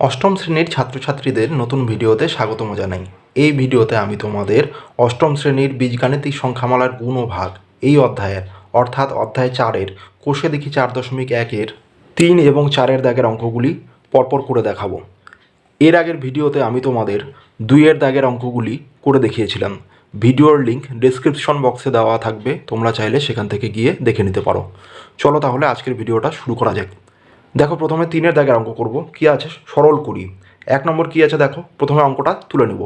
অষ্টম শ্রেণির ছাত্রছাত্রীদের নতুন ভিডিওতে স্বাগতম জানাই। এই ভিডিওতে আমি তোমাদের অষ্টম শ্রেণির বীজগাণিতিক সংখ্যামালার গুণ ও ভাগ এই অধ্যায়ের, অর্থাৎ অধ্যায় চারের, কোষে দেখি চার দশমিক একের তিন এবং চারের দাগের অঙ্কগুলি পরপর করে দেখাবো। এর আগের ভিডিওতে আমি তোমাদের দুইয়ের দাগের অঙ্কগুলি করে দেখিয়েছিলাম। ভিডিওর লিঙ্ক ডেসক্রিপশন বক্সে দেওয়া থাকবে, তোমরা চাইলে সেখান থেকে গিয়ে দেখে নিতে পারো। চলো তাহলে আজকের ভিডিওটা শুরু করা যাক। দেখো, প্রথমে তিনের দাগের অঙ্ক করব। কি আছে? সরল করি এক নম্বর কি আছে দেখো? প্রথমে অঙ্কটা তুলে নেব।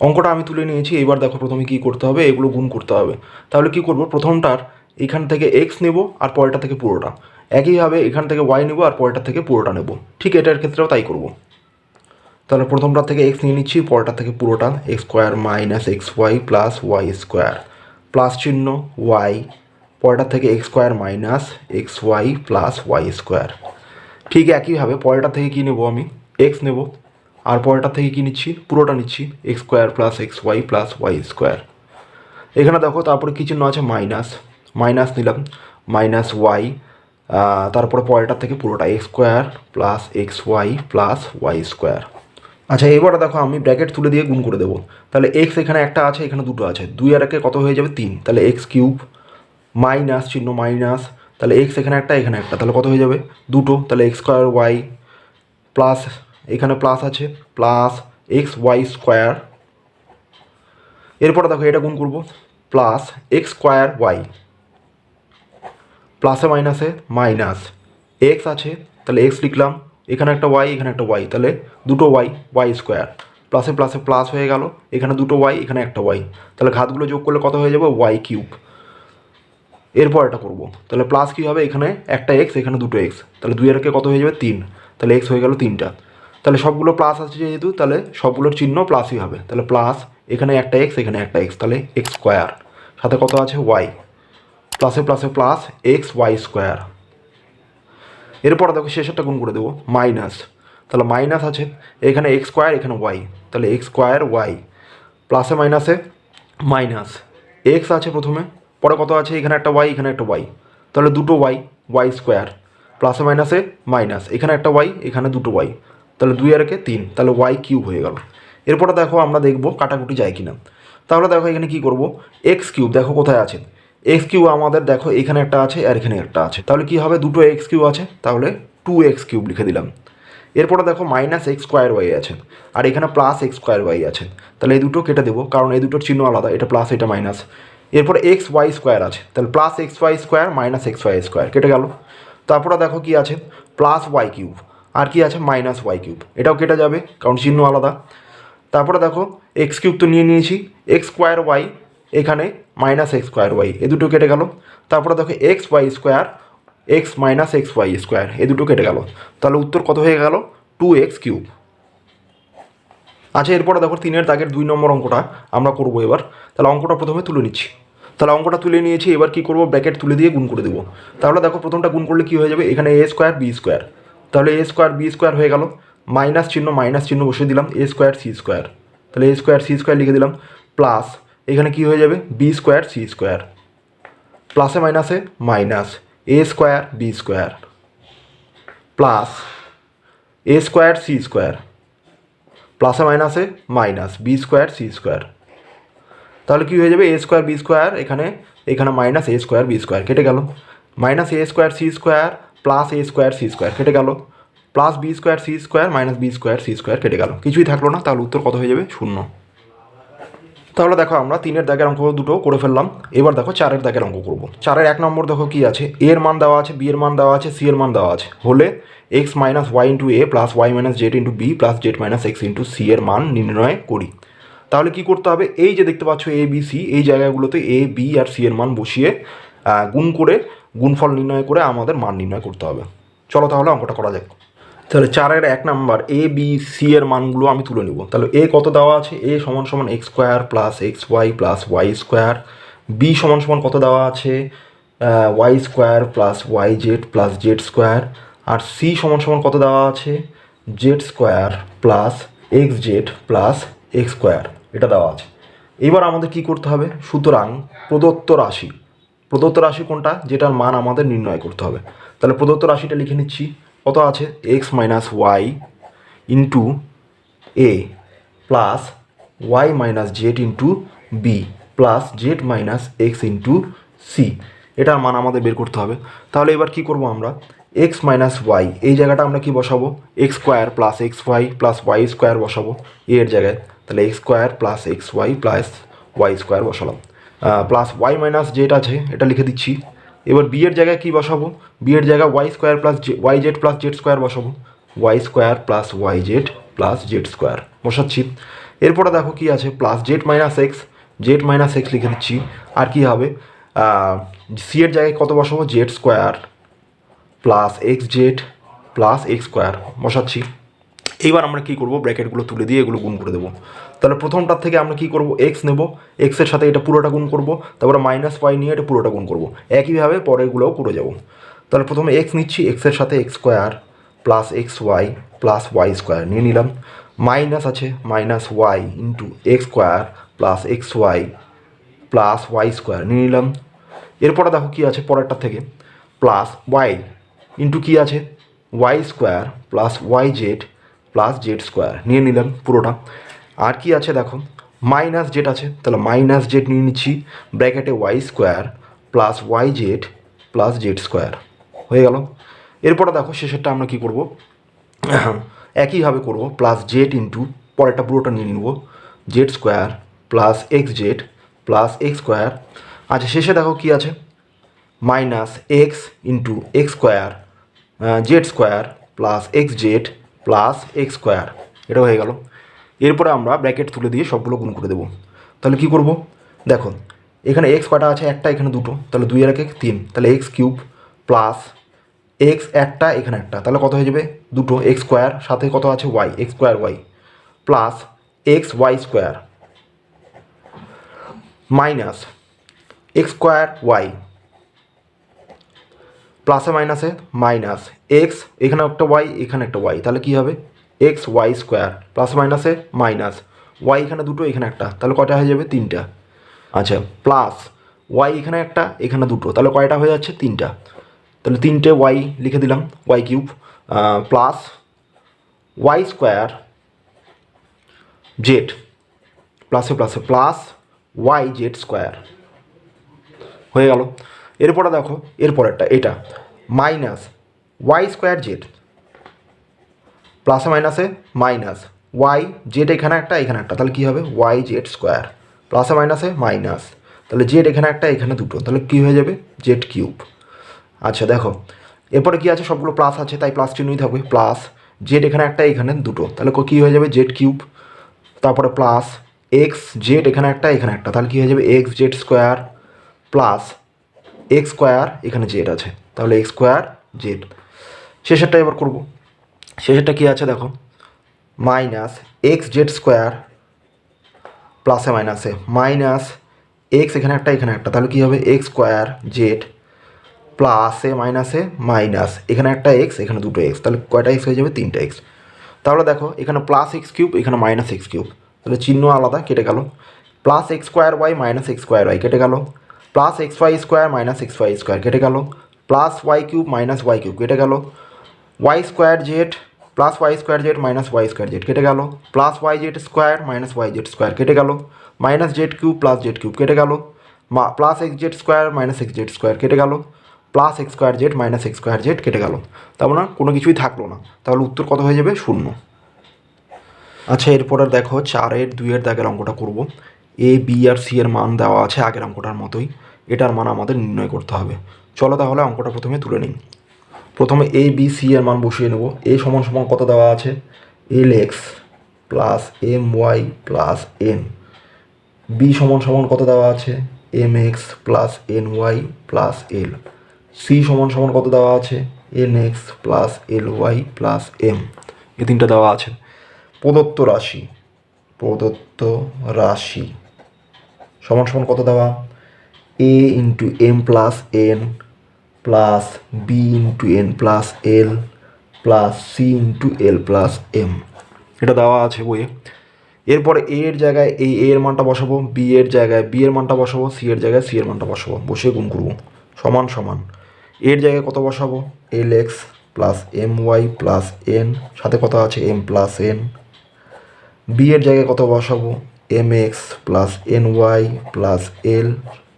অঙ্কটা আমি তুলে নিয়েছি এবার দেখো প্রথমে কি করতে হবে, এগুলো গুণ করতে হবে। তাহলে কি করব? প্রথমটার এখান থেকে এক্স নেব আর পরেরটা থেকে পুরোটা। একইভাবে এখান থেকে ওয়াই নেব আর পরেরটা থেকে পুরোটা নেব। ঠিক এটার ক্ষেত্রেও তাই করব। তাহলে প্রথমটা থেকে এক্স নিয়ে নিচ্ছি, পরেরটা থেকে পুরোটা। X square minus X Y plus Y square plus চিহ্ন ওয়াই পরেরটা থেকে X square minus X Y plus Y square ঠিক একইভাবে পরেরটা থেকে কী নেব আমি? এক্স নেব। আর পরেরটা থেকে কী নিচ্ছি? পুরোটা নিচ্ছি। X square plus X Y plus Y square এখানে দেখো, তারপরে কী চিহ্ন আছে? মাইনাস মাইনাস নিলাম। মাইনাস ওয়াই তারপরে পরেরটা থেকে পুরোটা X square plus X Y plus Y square আচ্ছা এবারে দেখো, আমি ব্র্যাকেট তুলে দিয়ে গুণ করে দেবো। তাহলে এক্স এখানে একটা আছে, এখানে দুটো আছে। দুই আর একে কত হয়ে যাবে? তিন। তাহলে এক্স কিউব মাইনাস চিহ্ন মাইনাস, তাহলে এক্স এখানে একটা এখানে একটা, তাহলে কত হয়ে যাবে? দুটো, তাহলে এক্স স্কোয়ার ওয়াই প্লাস এখানে প্লাস আছে প্লাস এক্স ওয়াই স্কোয়ার এরপরে দেখো এটা গুণ করব প্লাস এক্স স্কোয়ার ওয়াই প্লাসে মাইনাসে মাইনাস এক্স আছে, তাহলে এক্স লিখলাম, এখানে একটা ওয়াই এখানে একটা ওয়াই তাহলে দুটো ওয়াই ওয়াই স্কোয়ার প্লাসে প্লাসে প্লাস হয়ে গেল, এখানে দুটো ওয়াই এখানে একটা ওয়াই তাহলে ঘাতগুলো যোগ করলে কত হয়ে যাবে? ওয়াই কিউব এরপর এটা করব। তাহলে প্লাস কী হবে? এখানে একটা এক্স এখানে দুটো এক্স তাহলে দুই এরকে কত হয়ে যাবে? তিন। তাহলে এক্স হয়ে গেল তিনটা। তাহলে সবগুলো প্লাস আছে যেহেতু, তাহলে সবগুলোর চিহ্ন প্লাসই হবে। তাহলে প্লাস এখানে একটা এক্স এখানে একটা এক্স তাহলে এক্স স্কোয়ার সাথে কত আছে? ওয়াই প্লাসে প্লাসে প্লাস এক্স ওয়াই স্কোয়ার এরপর দেখো শেষেরটা গুণ করে দেবো। মাইনাস তাহলে মাইনাস আছে। এখানে এক্স স্কোয়ার এখানে ওয়াই তাহলে এক্স স্কোয়ার ওয়াই প্লাসে মাইনাসে মাইনাস এক্স আছে প্রথমে। পরে কত আছে? এখানে একটা ওয়াই এখানে একটা ওয়াই তাহলে দুটো ওয়াই ওয়াই স্কোয়ার প্লাসে মাইনাসে মাইনাস এখানে একটা ওয়াই এখানে দুটো ওয়াই তাহলে দুই আর একে তিন। তাহলে ওয়াই কিউব হয়ে গেল। এরপরে দেখো আমরা দেখব কাটাকুটি যায় কিনা। তাহলে দেখো এখানে কি করব? এক্স কিউব দেখো কোথায় আছে। এক্স কিউব আমাদের দেখো এখানে একটা আছে আর এখানে একটা আছে। তাহলে কি হবে? দুটো এক্স কিউব আছে। তাহলে টু এক্স কিউব লিখে দিলাম। এরপরে দেখো মাইনাস এক্স স্কোয়ার ওয়াই আছে। আর এখানে প্লাস এক্স স্কোয়ার ওয়াই আছে। তাহলে এই দুটো কেটে দেবো। কারণ এই দুটোর চিহ্ন আলাদা। এটা প্লাস এটা মাইনাস এরপরে এক্স ওয়াই স্কোয়ার আছে। তাহলে plus X Y square minus X Y square কেটে গেল। তারপরে দেখো কি আছে? প্লাস ওয়াই কিউব আর কি আছে? মাইনাস ওয়াই কিউব এটাও কেটে যাবে, কারণ চিহ্ন আলাদা। তারপরে দেখো এক্স কিউব তো নিয়ে নিয়েছি এক্স স্কোয়ার ওয়াই এখানে মাইনাস এক্স স্কোয়ার ওয়াই এ দুটো কেটে গেল। তারপরে দেখো X Y square X minus X Y square এ দুটো কেটে গেল। তাহলে উত্তর কত হয়ে গেল? টু এক্স কিউব আচ্ছা এরপরে দেখো তিনের দাগের দুই নম্বর অঙ্কটা আমরা করব এবার। তাহলে অঙ্কটা প্রথমে তুলে নিচ্ছি। তাহলে অঙ্কটা তুলে নিয়েছি, এবার কি করব? ব্র্যাকেট তুলে দিয়ে গুণ করে দেবো। তাহলে দেখো প্রথমটা গুণ করলে কি হয়ে যাবে? এখানে এ স্কোয়ার বি স্কোয়ার তাহলে এ স্কোয়ার বি স্কোয়ার হয়ে গেল। মাইনাস চিহ্ন মাইনাস চিহ্ন বসিয়ে দিলাম এ স্কোয়ার সি স্কোয়ার তাহলে এ স্কোয়ার সি স্কোয়ার লিখে দিলাম। প্লাস এখানে কি হয়ে যাবে? বি স্কোয়ার সি স্কোয়ার প্লাসে মাইনাসে minus A square B square plus A square C square প্লাসে মাইনাসে minus B square C square. তাহলে কী হয়ে যাবে? এ স্কোয়ার বি স্কোয়ার, এখানে এখানে minus A square B square কেটে গেল। Minus A square C square, plus A square C square কেটে গেল। Plus B square C square, minus B square C square কেটে গেল। কিছুই থাকল না, তাহলে উত্তর কত হয়ে যাবে? শূন্য। তাহলে দেখো, আমরা তিনের দাগের অঙ্ক দুটো করে ফেললাম। এবার দেখো চারের দাগের অঙ্ক করব। চারের এক নম্বর দেখো কি আছে? এর মান দেওয়া আছে, বি এর মান দেওয়া আছে, সি এর মান দেওয়া আছে। হলে X minus Y into A plus Y minus Z into B plus Z minus X into C এর মান নির্ণয় করি। তাহলে কি করতে হবে? এই যে দেখতে পাচ্ছ এ বি সি এই জায়গাগুলোতে এ বি আর সি এর মান বসিয়ে গুণ করে, গুণফল নির্ণয় করে আমাদের মান নির্ণয় করতে হবে। চলো তাহলে অঙ্কটা করা যাক। তাহলে চারের এক নাম্বার এ বি সি এর মানগুলো আমি তুলে নেব। তাহলে এ কত দেওয়া আছে? এ সমান সমান X square plus X Y plus Y square B সমান সমান কত দেওয়া আছে? Y square plus Y Z plus Z square আর সি সমান সমান কত দেওয়া আছে? Z square plus X Z plus X square এটা দেওয়া আছে। এবার আমাদের কি করতে হবে? সুতরাং প্রদত্ত রাশি প্রদত্ত রাশি কোনটা? যেটার মান আমাদের নির্ণয় করতে হবে। তাহলে প্রদত্ত রাশিটা লিখে নিচ্ছি। কত আছে? X minus Y into A plus Y minus Z into B plus Z minus X into C এটার মান আমাদের বের করতে হবে। তাহলে এবার কি করব আমরা? এক্স মাইনাস ওয়াই এই জায়গাটা আমরা কি বসাবো? X square plus X Y plus Y square বসাবো। এর জায়গায়। তাহলে X square plus X Y plus Y square বসালাম। প্লাস ওয়াই মাইনাস জেড আছে, এটা লিখে দিচ্ছি। এবার বি এর জায়গায় কি বসাবো? বি এর জায়গায় Y square plus Z Y Z plus Z square বসাবো। Y square plus Y Z plus Z square বসাচ্ছি। এরপরে দেখো কি আছে plus Z minus X Z minus X লিখে দিচ্ছি। আর কি হবে? সি এর জায়গায় কত বসাবো? Z square plus X Z plus X square বসাচ্ছি। এইবার আমরা কী করব? ব্র্যাকেটগুলো তুলে দিয়ে এগুলো গুণ করে দেবো। তাহলে প্রথমটার থেকে আমরা কী করব? এক্স নেব। এক্সের সাথে এটা পুরোটা গুণ করব। তারপরে মাইনাস ওয়াই নিয়ে এটা পুরোটা গুণ করব। একইভাবে পরেরগুলোও করে যাব। তাহলে প্রথমে এক্স নিচ্ছি। এক্সের সাথে X square plus X Y plus Y square নিয়ে নিলাম। মাইনাস আছে। Minus Y into X square plus X Y plus Y square নিয়ে নিলাম। এরপরে দেখো কী আছে পরেরটা থেকে। প্লাস ওয়াই ইন্টু কী আছে? Y square plus Y Z plus Z square নিয়ে নিলাম পুরোটা। আর কি আছে দেখো? মাইনাস জেড আছে। তাহলে মাইনাস জেড নিয়ে নিচ্ছি। ব্র্যাকেটে Y square plus Y Z plus Z square হয়ে গেল। এরপরে দেখো শেষেরটা আমরা কী করব? একইভাবে করব। প্লাস জেড ইন্টু পরেরটা পুরোটা নিয়ে নিব। Z square plus X Z plus X square আচ্ছা শেষে দেখো কি আছে? Minus X into X square Z square plus X Z plus X square এটা হয়ে গেল। এরপরে আমরা ব্র্যাকেট তুলে দিয়ে সবগুলো গুণ করে দেবো। তাহলে কি করব? দেখো, এখানে এক্স কটা আছে? একটা, এখানে দুটো। তাহলে দুই আর এক তিন। তাহলে এক্স কিউব প্লাস এক্স একটা, এখানে একটা। তাহলে কত হয়ে যাবে? দুটো। এক্স স্কোয়ার সাথে কত আছে? Y X square Y plus X Y square minus X square Y প্লাসে মাইনাসে মাইনাস এক্স এখানে একটা ওয়াই এখানে একটা ওয়াই তাহলে কী হবে? এক্স ওয়াই স্কোয়ার প্লাস মাইনাসে মাইনাস ওয়াই এখানে দুটো, এখানে একটা, তাহলে কয়টা হয়ে যাবে? তিনটা। আচ্ছা প্লাস ওয়াই এখানে একটা, এখানে দুটো, তাহলে কয়টা হয়ে যাচ্ছে? তিনটা। তাহলে তিনটে ওয়াই লিখে দিলাম Y cube plus Y square Z প্লাসে প্লাসে প্লাস ওয়াই জেড স্কোয়ার হয়ে গেল। এরপরে দেখো, এরপরেরটা, এটা মাইনাস ওয়াই স্কোয়ার জেড প্লাসে মাইনাসে মাইনাস ওয়াই জেড এখানে একটা এখানে একটা, তাহলে কী হবে? ওয়াই জেড স্কোয়ার প্লাসে মাইনাসে মাইনাস তাহলে জেড এখানে একটা, এখানে দুটো, তাহলে কী হয়ে যাবে? জেড কিউব আচ্ছা দেখো, এরপরে কি আছে? সবগুলো প্লাস আছে, তাই প্লাস চিহ্নই থাকবে প্লাস জেড এখানে একটা, এখানে দুটো, তাহলে কী হয়ে যাবে? জেড কিউব তারপরে প্লাস এক্স জেড এখানে একটা এখানে একটা, তাহলে কী হয়ে যাবে? X Z square plus X square এখানে জেড আছে। তাহলে এক্স স্কোয়ার, জেড। শেষেরটা এবার করব। শেষেরটা কী আছে দেখো? মাইনাস এক্স জেড স্কোয়ার প্লাসে মাইনাসে মাইনাস এক্স এখানে একটা এখানে একটা। তাহলে কী হবে? এক্স স্কোয়ার জেড প্লাসে মাইনাসে মাইনাস। এখানে একটা এক্স, এখানে দুটো এক্স। তাহলে কয়টা এক্স হয়ে যাবে? তিনটা এক্স। তাহলে দেখো, এখানে প্লাস এক্স কিউব, এখানে মাইনাস এক্স কিউব। তাহলে চিহ্ন আলাদা, কেটে গেল। Plus X square Y, minus X square Y, কেটে গেল। Plus X Y square minus X Y square, কেটে গেল। Plus Y cube minus Y cube, কেটে গেল। Y square Z plus Y square Z minus Y square Z, কেটে গেল। Plus Y Z square minus Y Z square, কেটে গেল। Minus Z cube plus Z cube, কেটে গেল। Plus X Z square minus X Z square, কেটে গেল। Plus X square Z minus X square Z, কেটে গেল। তার মানে কোনো কিছুই থাকল না। তাহলে উত্তর কত হয়ে যাবে? শূন্য। আচ্ছা এরপরে দেখো, চারের দুইয়ের দাগের অঙ্কটা করব। এ বি আর সি এর মান দেওয়া আছে আগের অঙ্কটার মতোই। এটার মান আমাদের নির্ণয় করতে হবে। চলো তাহলে অঙ্কটা প্রথমে তুলে নিই। প্রথমে এ বি সি এর মান বসিয়ে নেব। এ সমান সমান কত দেওয়া আছে? L X plus M Y plus N B সমান সমান কত দেওয়া আছে? M X plus N Y plus L C সমান সমান কত দেওয়া আছে? N X plus L Y plus M এই তিনটা দেওয়া আছে। প্রদত্ত রাশি। প্রদত্ত রাশি। সমান সমান কত দেওয়া? A into m plus n plus b into n plus l plus c into l plus m এটা দেওয়া আছে বইয়ে। এরপরে এ এর জায়গায় এই এ এর মানটা বসাবো বি এর জায়গায় বি এর মানটা বসাবো সি এর জায়গায় সি এর মানটা বসাবো। বসে গুণ করব। সমান সমান। এর জায়গায় কত বসাবো? L x plus m y plus n সাথে কত আছে? এম প্লাস এন বি এর জায়গায় কত বসাবো? M x plus n y plus l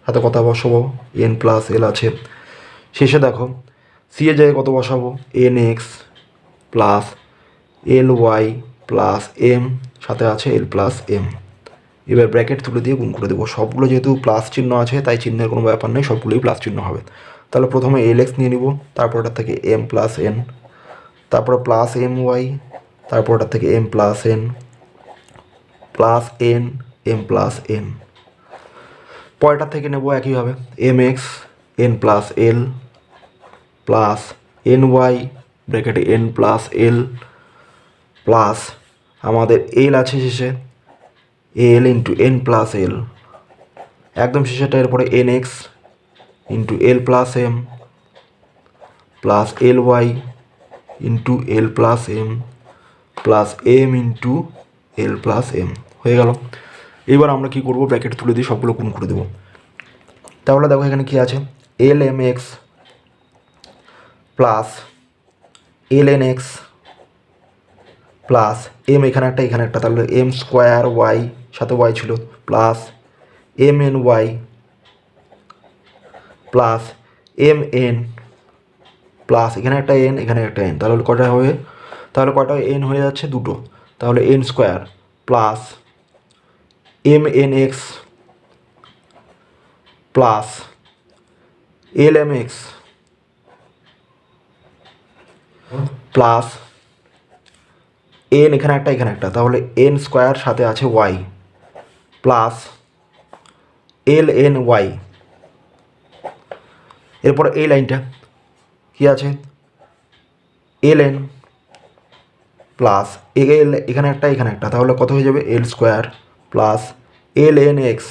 সাথে কত বসাবো এন প্লাস এল আছে। শেষে দেখো সি এর জায়গায় কত বসাবো? N x plus l y plus m সাথে আছে এল প্লাস এম এবার ব্র্যাকেট তুলে দিয়ে গুণ করে দেবো। সবগুলো যেহেতু প্লাস চিহ্ন আছে, তাই চিহ্নের কোনো ব্যাপার নেই, সবগুলোই প্লাস চিহ্ন হবে। তাহলে প্রথমে এল এক্স নিয়ে নিব তারপর ওটার থেকে এম প্লাস এন তারপরে প্লাস এম ওয়াই তারপর ওটার থেকে m plus n plus n m plus n পরেরটার থেকে নেব একইভাবে m x n plus l plus n y ব্র্যাকেটে এন প্লাস এল প্লাস আমাদের এল আছে শেষে l into n plus l একদম শেষেটা এরপরে n x into l plus m plus l y into l plus m plus m into l plus m হয়ে গেল। এবার আমরা কি করব? ব্র্যাকেট তুলে দিয়ে সবগুলো গুণ করে দেবো। তাহলে দেখো এখানে কি আছে? L m x plus l n x plus m এখানে একটা এখানে একটা। তাহলে এম স্কোয়ার ওয়াই সাথে ওয়াই ছিল। Plus m n y plus m n plus এখানে একটা এন এখানে একটা এন তাহলে কটা হবে তাহলে কটা এন হয়ে যাচ্ছে? দুটো। তাহলে n square plus m n x plus l m x plus n এখানে একটা এখানে একটা। তাহলে এন স্কোয়ার সাথে আছে y plus l n y এরপর এই লাইনটা কি আছে? এল এন প্লাস এল এখানে একটা এখানে একটা, তাহলে কত হয়ে যাবে? L square plus l n x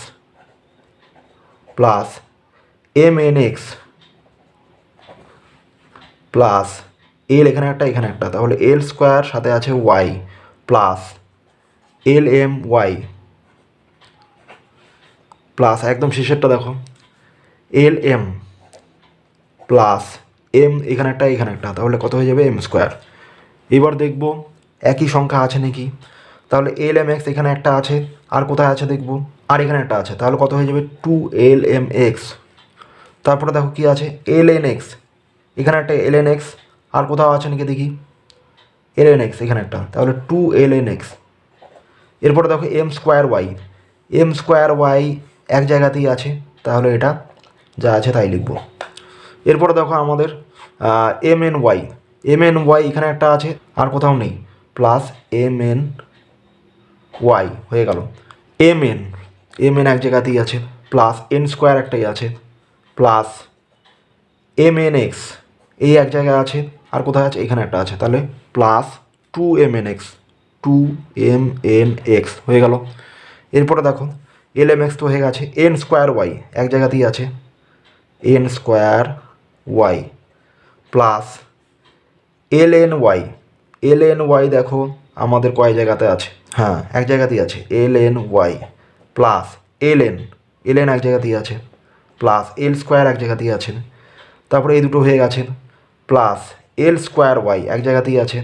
plus m n x plus l এখানে একটা এখানে একটা, তাহলে এল স্কোয়ার সাথে আছে y plus l m y plus একদম শেষেরটা দেখো এল এম প্লাস এম এখানে একটা এখানে একটা, তাহলে কত হয়ে যাবে? এম স্কোয়ার এবার দেখব একই সংখ্যা আছে নাকি? তাহলে এল এম এক্স এখানে একটা আছে, আর কোথায় আছে দেখব? আর এখানে একটা আছে, তাহলে কত হয়ে যাবে? Two l m x. তারপরে দেখো কি আছে? L n x. এখানে একটা এল এন এক্স, আর কোথাও আছে নাকি দেখি? এল এন এক্স, এখানে একটা। তাহলে টু এল এন এক্স। এরপরে দেখো m square y. M square y এক জায়গাতেই আছে, তাহলে এটা যা আছে তাই লিখব। এরপরে দেখো আমাদের m n y. M n y এখানে একটা আছে, আর কোথাও নেই। প্লাস এম এন ওয়াই হয়ে গেল। এম এন এম এন এক জায়গাতেই আছে প্লাস এন স্কোয়ার একটাই আছে প্লাস এম এন এক্স এই এক জায়গায় আছে, আর কোথায় আছে? এখানে একটা আছে। তাহলে plus two m n x two m n x হয়ে গেল। এরপরে দেখো এল এম এক্স তো হয়ে গেছে এন স্কোয়ার ওয়াই এক জায়গাতেই আছে n square y plus l n y l n y দেখো, আমাদের কয় জায়গাতে আছে? হ্যাঁ এক জায়গাতেই আছে। L n y plus l n l n এক জায়গাতেই আছে। প্লাস এল স্কোয়ার এক জায়গাতেই আছে। তারপরে এই দুটো হয়ে গেছে। প্লাস এল স্কোয়ার ওয়াই এক জায়গাতেই আছে।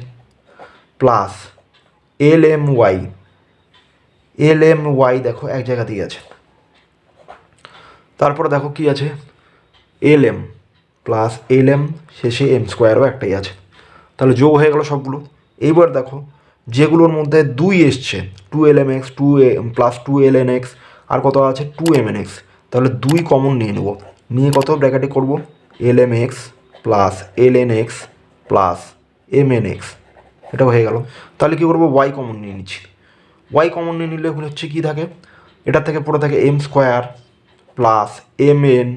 Plus l m y l m y দেখো, এক জায়গাতেই আছে। তারপরে দেখো কি আছে? L m plus l m শেষে এম স্কোয়ারও একটাই আছে। তাহলে যোগ হয়ে গেল সবগুলো। এইবার দেখো, যেগুলোর মধ্যে দুই এসছে two l m x two a plus two l n x আর কত আছে? টু এম এন এক্স তাহলে দুই কমন নিয়ে নেব। নিয়ে কত ব্র্যাকেটে করব? L m x plus l n x plus m n x এটা হয়ে গেল। তাহলে কী করব? ওয়াই কমন নিয়ে নিচ্ছি। ওয়াই কমন নিয়ে নিলে হচ্ছে কী থাকে? এটার থেকে পুরো থাকে m square plus m n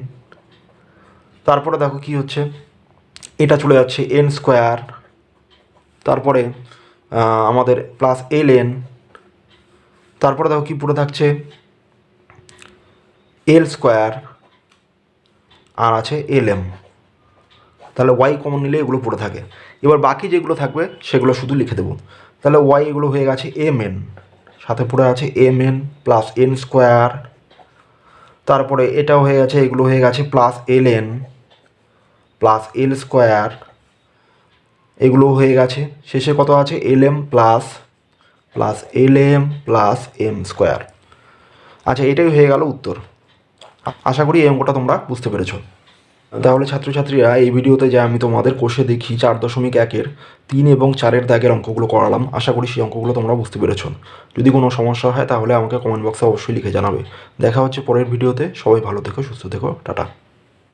তারপরে দেখো কি হচ্ছে? এটা চলে যাচ্ছে এন স্কোয়ার তারপরে আমাদের প্লাস এল এন তারপরে দেখো কি পুরো থাকছে? এল স্কোয়ার আর আছে এল এম তাহলে ওয়াই কমন নিলে এগুলো পড়ে থাকে। এবার বাকি যেগুলো থাকবে, সেগুলো শুধু লিখে দেবো। তাহলে ওয়াই এগুলো হয়ে গেছে এম এন সাথে পড়ে আছে m n plus n square তারপরে এটাও হয়ে গেছে, এগুলো হয়ে গেছে plus l n plus l square এগুলো হয়ে গেছে। শেষে কত আছে? L m plus plus l m plus m square আচ্ছা এটাই হয়ে গেল উত্তর। আশা করি এই অঙ্কটা তোমরা বুঝতে পেরেছ। তাহলে ছাত্রছাত্রীরা, এই ভিডিওতে যে আমি তোমাদের কোষে দেখি চার দশমিক একের, তিন এবং চারের দাগের অঙ্কগুলো করালাম, আশা করি সেই অঙ্কগুলো তোমরা বুঝতে পেরেছ। যদি কোনো সমস্যা হয়, তাহলে আমাকে কমেন্ট বক্সে অবশ্যই লিখে জানাবে। দেখা হচ্ছে পরের ভিডিওতে। সবাই ভালো থেকো, সুস্থ থেকো, টাটা।